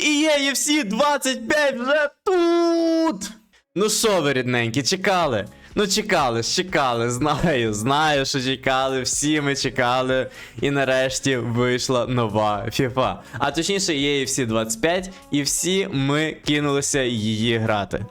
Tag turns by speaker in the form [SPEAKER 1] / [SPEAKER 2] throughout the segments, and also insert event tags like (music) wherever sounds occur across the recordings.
[SPEAKER 1] І є UFC 25 вже тут! Ну що ви, рідненькі, чекали? Ну чекали чекали, знаю, знаю, що чекали, всі ми чекали. І нарешті вийшла нова FIFA. А точніше, є UFC 25, і всі ми кинулися її грати.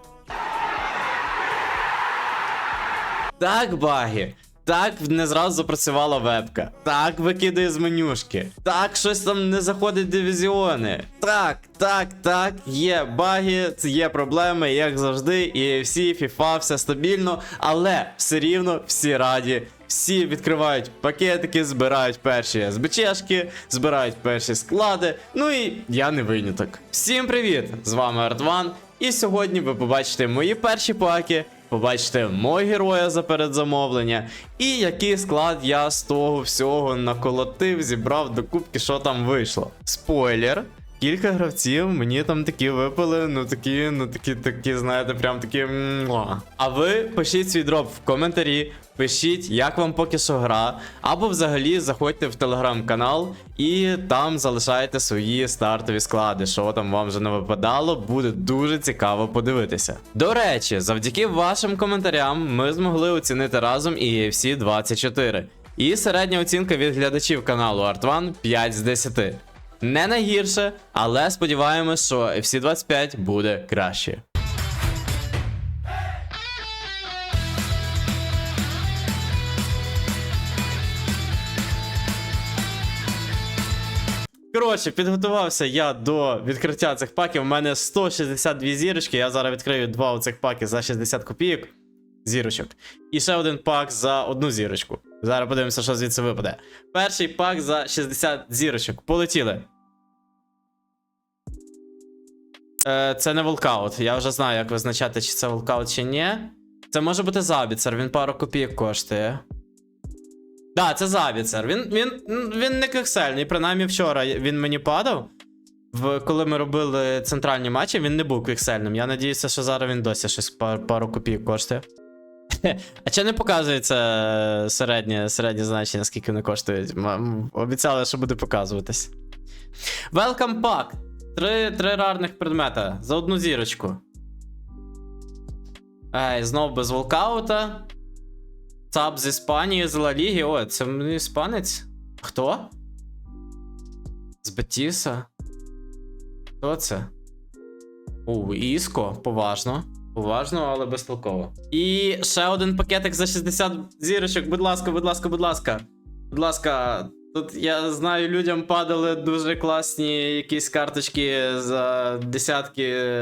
[SPEAKER 1] Так, баги. Так не зразу запрацювала вебка. Так викидає з менюшки. Так, щось там не заходить дивізіони. Так, так, так, є баги, є проблеми, як завжди, і всі, FIFA, все стабільно, але все рівно всі раді. Всі відкривають пакетики, збирають перші СБЧшки, збирають перші склади. Ну і я не виняток. Всім привіт! З вами Артван. І сьогодні ви побачите мої перші паки, побачите мого героя за передзамовлення, і який склад я з того всього наколотив, зібрав до кубки, що там вийшло. Спойлер. Кілька гравців мені там такі випали, ну такі, ну такі, такі, знаєте, прям такі. А ви пишіть свій дроп в коментарі, пишіть, як вам поки що гра, або взагалі заходьте в телеграм-канал і там залишайте свої стартові склади, що там вам вже не випадало, буде дуже цікаво подивитися. До речі, завдяки вашим коментарям ми змогли оцінити разом EFC 24. І середня оцінка від глядачів каналу Art1 5 з 10. Не найгірше, але сподіваємось, що FC25 буде краще. Коротше, підготувався я до відкриття цих паків. У мене 162 зірочки. Я зараз відкрию два оцих паки за 60 копійок зірочок. І ще один пак за одну зірочку. Зараз подивимося, що звідси випаде. Перший пак за 60 зірочок. Полетіли. Е, це не волкаут. Я вже знаю, як визначати, чи це волкаут, чи ні. Це може бути забіцер, він пару копійок коштує. Да, це забіцер. Він, він, він не кексельний. Принаймні вчора він мені падав. В, коли ми робили центральні матчі, він не був кексельним. Я надіюся, що зараз він досі щось пар, пару копійок коштує. (laughs) А чи не показується середнє, середнє значення, скільки вони коштують? Обіцяли, що буде показуватись. Welcome pack. Три, три рарних предмета за одну зірочку. Ей, знов без волкаута. Цап з Іспанії, з Ла Ліги. О, це мені іспанець? Хто? З Бетіса? Хто це? У, Іско, поважно. Поважно, але безтолково. І ще один пакетик за 60 зірочок. Будь ласка, будь ласка, будь ласка. Будь ласка, тут я знаю, людям падали дуже класні якісь карточки за десятки,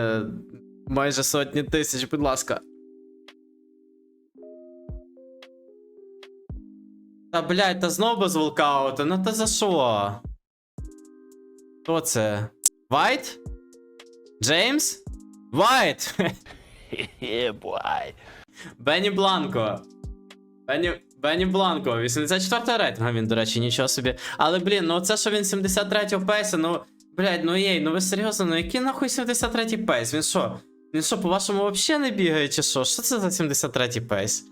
[SPEAKER 1] майже сотні тисяч, будь ласка. Та блядь, та знов без волкаута, ну та за що? Хто це? Вайт? Джеймс? Вайт! (laughs) Бенні Бланко. Бенні, Бенні Бланко, 84 рейтинга він, до речі, нічого собі. Але, блін, ну це що він 73 пейса, ну. Блядь, ну єй, ну ви серйозно, ну який нахуй 73 пейс? Він що? Він що, по-вашому, взагалі не бігає, чи що? Що це за 73 пейс?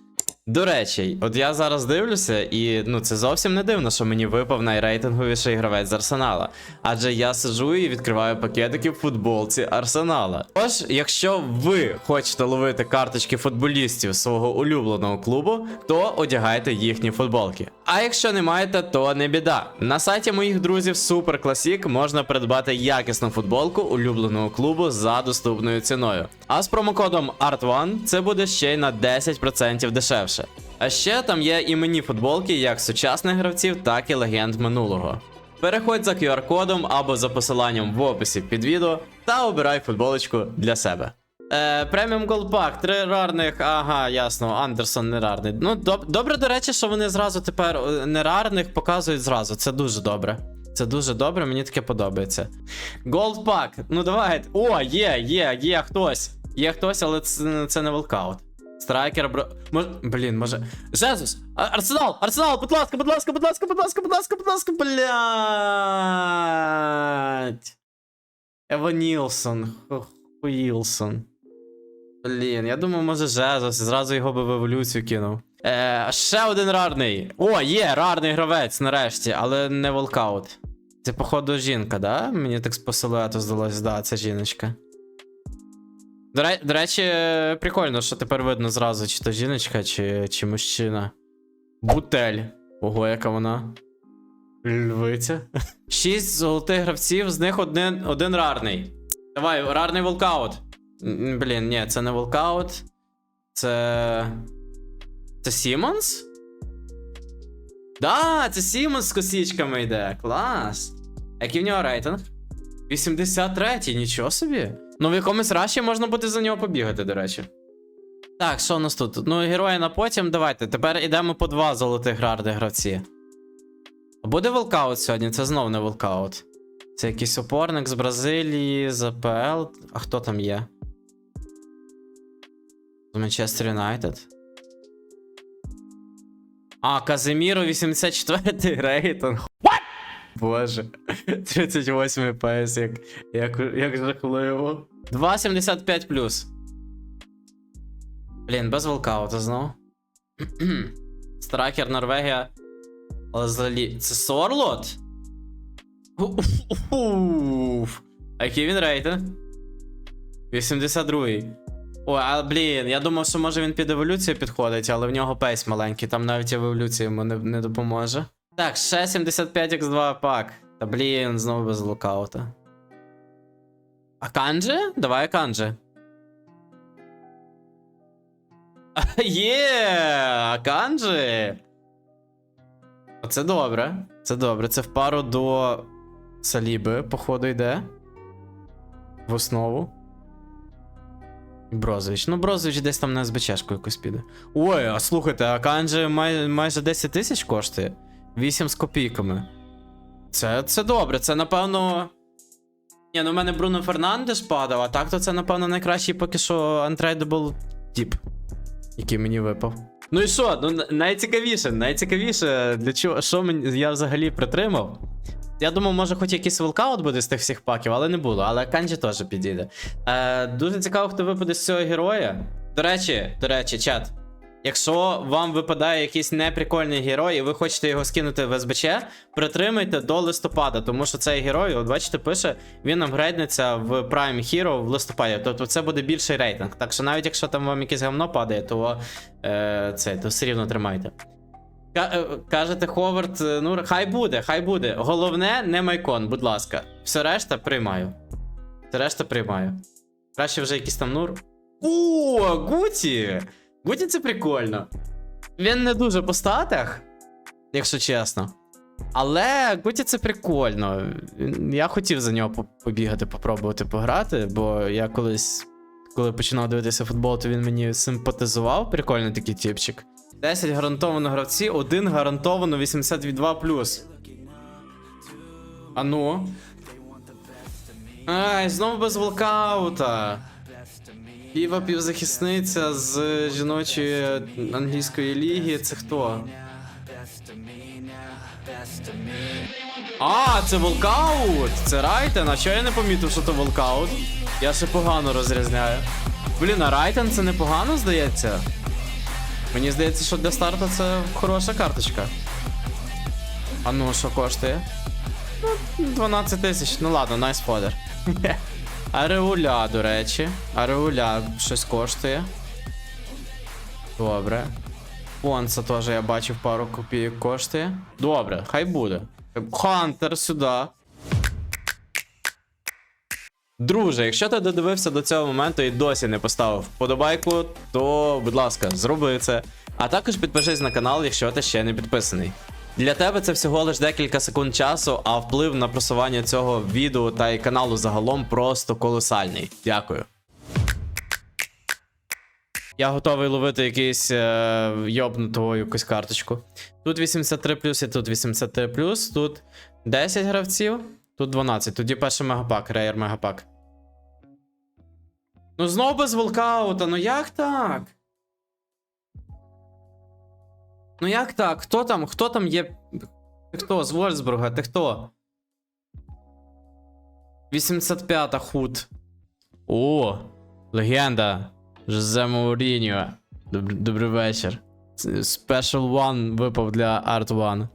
[SPEAKER 1] До речі, от я зараз дивлюся, і ну це зовсім не дивно, що мені випав найрейтинговіший гравець з Арсенала. Адже я сиджу і відкриваю пакетики в футболці Арсенала. Тож, якщо ви хочете ловити карточки футболістів свого улюбленого клубу, то одягайте їхні футболки. А якщо не маєте, то не біда. На сайті моїх друзів Super Classic можна придбати якісну футболку улюбленого клубу за доступною ціною. А з промокодом ART1 це буде ще й на 10% дешевше. А ще там є іменні футболки як сучасних гравців, так і легенд минулого. Переходь за QR-кодом або за посиланням в описі під відео та обирай футболочку для себе. Е, преміум голпак, три рарних, ага, ясно, Андерсон не рарний. Ну, доб- добре, до речі, що вони зразу тепер е, нерарних показують зразу. Це дуже добре. Це дуже добре, мені таке подобається. Голдпак, ну давай. О, є, є, є хтось. Є хтось, але це, це не волкаут. Страйкер, бро. Мож... Блін, може. Жезус! Арсенал! Арсенал! Будь ласка, будь ласка, будь ласка, будь ласка, будь ласка, будь ласка, блядь. Ева Нілсон. Хуїлсон. Блін, я думав, може Жезус, зразу його би в еволюцію кинув. Е, ще один рарний. О, є, рарний гравець нарешті, але не волкаут. Це, походу, жінка, да? Мені так по силуету здалось, да, це жіночка. До, до речі, прикольно, що тепер видно зразу, чи то жіночка, чи, чи мужчина. Бутель. Ого, яка вона. Львиця. Шість золотих гравців, з них один, один рарний. Давай, рарний волкаут. Блін, ні, це не волкаут. Це. Це Сімонс? Да, це Сімонс з косичками йде. Клас. Який в нього рейтинг? 83, нічого собі. Ну, в якомусь раші можна буде за нього побігати, до речі. Так, що у нас тут? Ну, герої на потім, давайте. Тепер йдемо по два золотих рарди гравці. А буде волкаут сьогодні? Це знов не волкаут. Це якийсь опорник з Бразилії, з АПЛ. А хто там є? З Манчестер Юнайтед. А, Казиміро 84 рейтинг. Боже. 38 PS, як, як, як жахливо. 2,75 плюс. Блін, без волкаута знов. (clears throat) Страйкер Норвегія. Але взагалі. Це Сорлот? Уф. А який він рейтинг? 82-й. Ой, а блін, я думав, що може він під еволюцію підходить, але в нього пейс маленький, там навіть еволюція йому не, не допоможе. Так, ще 75 x 2 пак. Та блін, знову без локаута. А канджи? Давай канджи. (laughs) Є! А канджи! Це добре. Це добре. Це в пару до Саліби, походу, йде. В основу. Брозович. Ну, Брозович десь там на СБЧшку якось піде. Ой, а слухайте, а канджи май, майже 10 тисяч коштує. 8 з копійками. Це, це добре, це напевно. Ні, ну в мене Бруно Фернандеш падав, а так то це, напевно, найкращий поки що untradeable тип, який мені випав. Ну і що? Ну найцікавіше, найцікавіше, для чого що мені я взагалі притримав. Я думав, може, хоч якийсь волкаут буде з тих всіх паків, але не було. Але канджі теж підійде. Е, дуже цікаво, хто випаде з цього героя. До речі, до речі, чат. Якщо вам випадає якийсь неприкольний герой, і ви хочете його скинути в СБЧ, притримайте до листопада, тому що цей герой, от бачите, пише, він апгрейднеться в Prime Hero в листопаді. Тобто це буде більший рейтинг. Так що навіть якщо там вам якесь говно падає, то е, це, то все рівно тримайте. Е, Кажете, Ховард, е, ну хай буде, хай буде. Головне, не майкон, будь ласка. Все решта приймаю. Все решта приймаю. Краще вже якийсь там нур. О, Гуті! Гуті це прикольно. Він не дуже по статах, якщо чесно. Але Гуті це прикольно. Я хотів за нього побігати, попробувати пограти, бо я колись, коли починав дивитися футбол, то він мені симпатизував. Прикольний такий типчик. 10 гарантовано гравці, один гарантовано 82 А ну. Ай, знову без волкаута. Піва півзахисниця з жіночої англійської ліги. Це хто? А, це волкаут! Це Райтен. А чого я не помітив, що то волкаут? Я ще погано розрізняю. Блін, а Райтен це непогано, здається. Мені здається, що для старту це хороша карточка. А ну, що коштує? Ну, 12 тисяч. Ну ладно, найс фодер. (laughs) Ареуля, до речі. Ареуля щось коштує. Добре. Понца теж я бачив пару копійок коштує. Добре, хай буде. Хантер сюди. Друже, якщо ти додивився до цього моменту і досі не поставив вподобайку, то, будь ласка, зроби це. А також підпишись на канал, якщо ти ще не підписаний. Для тебе це всього лиш декілька секунд часу, а вплив на просування цього відео та й каналу загалом просто колосальний. Дякую. Я готовий ловити якийсь е, йобнуту якусь карточку. Тут 83 плюс і тут 83 плюс, тут 10 гравців, тут 12. Тоді перший мегапак, рейер мегапак. Ну знов без волкаута, ну як так? Ну як так? Хто там? Хто там є? Ти хто? З Вольсбурга? Ти хто? 85-та худ. О, легенда. Жозе Мауріньо. Добр, добрий вечір. Special One випав для Art One.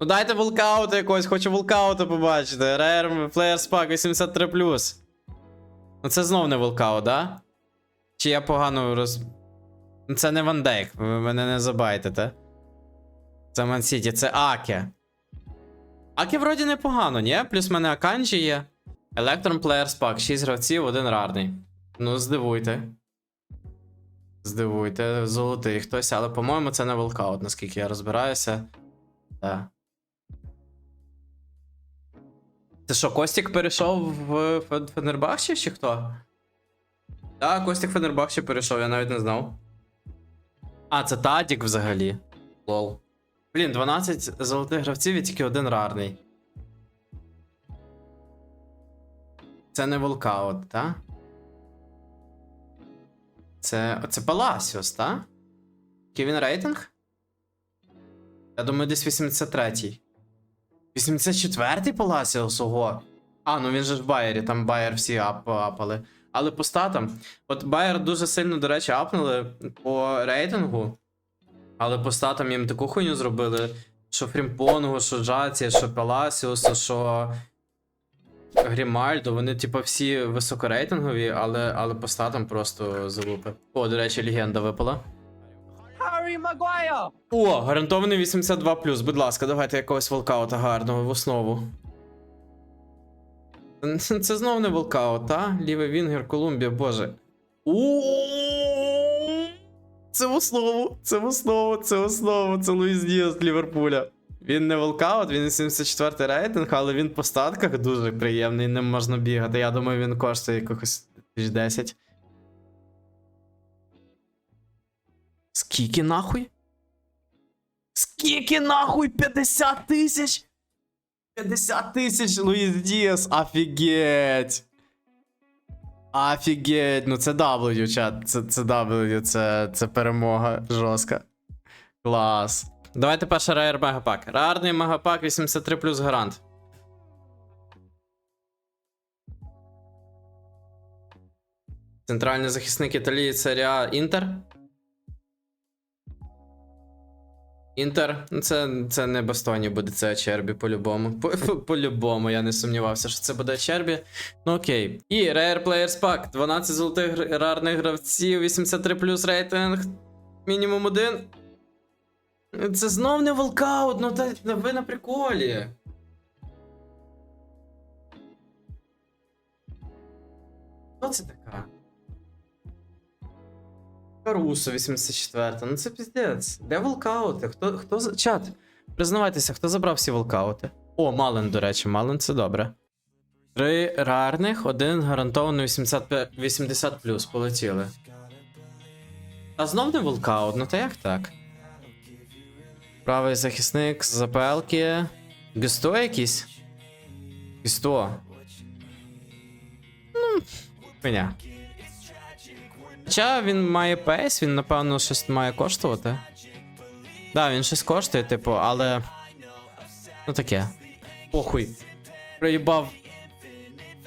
[SPEAKER 1] Ну дайте волкауту якогось, хочу волкауту побачити. Rare Players Pack 83. Ну це знов не волкаут, да? Чи я погано роз. Це не Ван Дейк, ви мене не забайтите. Це Ман Сіті, це Аке. Аке вроді непогано, ні? Плюс в мене Аканджі є. Electron Players Pack, 6 гравців, один рарний. Ну, здивуйте. Здивуйте, золотий хтось, але, по-моєму, це не волкаут, наскільки я розбираюся. Так. Це що, Костік перейшов в Фе- Фенербахче чи хто? Так, Костік Фенербахче перейшов, я навіть не знав. А, це Тадік взагалі. Лол. Блін, 12 золотих гравців і тільки один рарний. Це не волкаут, так? Це. Це Паласіос, так? Який він рейтинг? Я думаю, десь 83-й. 84-й Паласіос, ого. А, ну він же в Байері, там Байер всі ап апали. Але по статам. От Байер дуже сильно, до речі, апнули по рейтингу. Але по статам їм таку хуйню зробили. Що Фрімпонгу, що Джаці, що Паласіусу, що Грімальдо, вони, типу, всі високорейтингові, але, але по статам просто залупи. О, до речі, легенда випала.
[SPEAKER 2] Harry Maguire!
[SPEAKER 1] О, гарантований 82 Будь ласка, давайте якогось волкаута гарного в основу. Це це знов не волкаут, та? Лівий Вінгер, Колумбія, боже. у Це в основу, це в основу, це в основу, це Луїс Діас Ліверпуля. Він не волкаут, він 74 рейтинг, але він по статках дуже приємний, ним можна бігати. Я думаю, він коштує якихось 10. Скільки нахуй? Скільки нахуй? 50 тисяч? 50 тисяч Луїс Діас, офігеть. Офігеть, ну це W, чат. Це, це W, це, це перемога жорстка. Клас. Давайте перше рейер мегапак. Рарний мегапак 83 плюс гарант. Центральний захисник Італії Серія Інтер. Інтер, ну це, це не Бастоні буде, це Чербі по-любому. По- по- По-любому, я не сумнівався, що це буде Чербі. Ну окей. І Rare Players Pack. 12 золотих рарних гравців, 83 плюс рейтинг. Мінімум один. Це знов не волкаут, ну та ви на приколі. Хто це така? Карусо 84. Ну це піздець. Де волкаути? Хто, хто за. Чат, признавайтеся, хто забрав всі волкаути? О, Мален, до речі, Мален це добре. Три рарних, один гарантований 85 80 плюс, полетіли. А знов не волкаут, ну та як так? Правий захисник з запелки. Густо якийсь? Густо. Ну, хуйня. Хоча він має пейс, він, напевно, щось має коштувати. Да, він щось коштує, типу, але. Ну таке. Похуй. Проїбав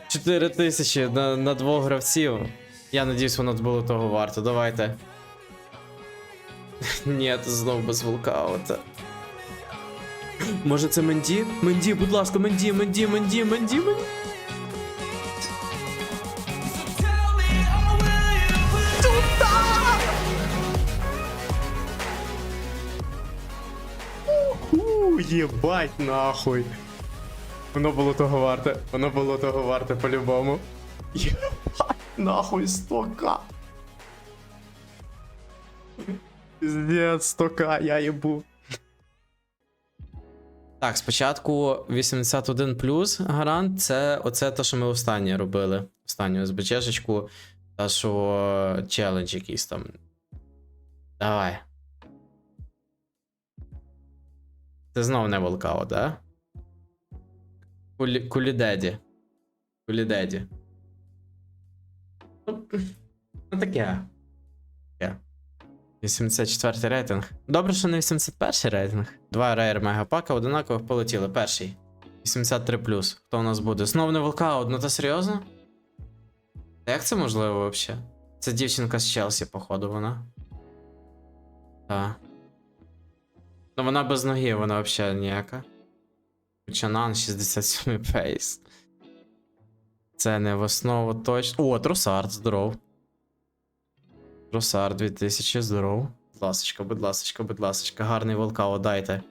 [SPEAKER 1] 4 тисячі на, на двох гравців. Я надіюсь, воно було того варто. Давайте. (laughs) Ні, знов без волкаута. Може це Менді? Менді, будь ласка, Менді, Менді, Менді, Менді, Менді. Єбать нахуй. Воно було того варте. Воно було того варте по-любому. Єбать нахуй 100к. Піздець, 100к, я їбу. Так, спочатку 81 плюс гарант, це оце те, що ми останнє робили. Останню СБЧшечку. Та що челендж якийсь там. Давай. Це знов не волкаут, да? Кулі... Кулідеді. Кулідеді. Ну, ну таке. Таке. 84 рейтинг. Добре, що не 81 рейтинг. Два рейер мегапака одинакових полетіли. Перший. 83 Хто у нас буде? Знов не волкаут, ну та серйозно? Та Як це можливо взагалі? Це дівчинка з Челсі, походу, вона. Так. Ну вона без ноги, вона взагалі ніяка. Чанан 67 фейс. Це не в основу точно. О, Трусард, здоров. Трусард 2000, здоров. Будь ласочка, будь ласочка, будь ласочка, гарний волкаут дайте.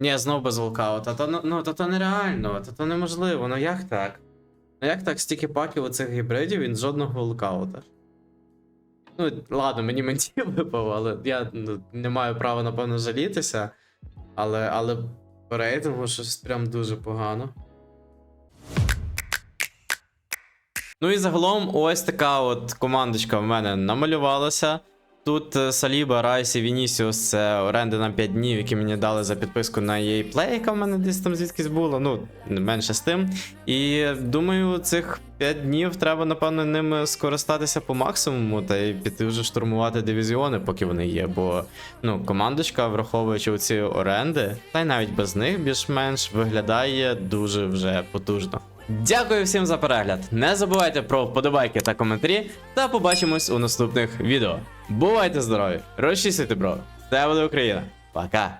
[SPEAKER 1] Ні, знов без волкаута. Та ну, ну та то нереально, та то неможливо. Ну як так? Ну як так стільки паків оцих гібридів він жодного волкаута? Ну, ладно, мені менті випав, але я ну, не маю права, напевно, жалітися. Але, але по рейтингу щось прям дуже погано. Ну і загалом, ось така от командочка в мене намалювалася. Тут Саліба, Райс і Вінісіус це оренди на 5 днів, які мені дали за підписку на EA Play, яка в мене десь там звідкись була. Ну, менше з тим. І думаю, цих 5 днів треба, напевно, ними скористатися по максимуму та й піти вже штурмувати дивізіони, поки вони є. Бо ну, командочка, враховуючи ці оренди, та й навіть без них більш-менш виглядає дуже вже потужно. Дякую всім за перегляд. Не забувайте про вподобайки та коментарі, та побачимось у наступних відео. Бувайте здорові! Розчистити бро! Це буде Україна! Пока!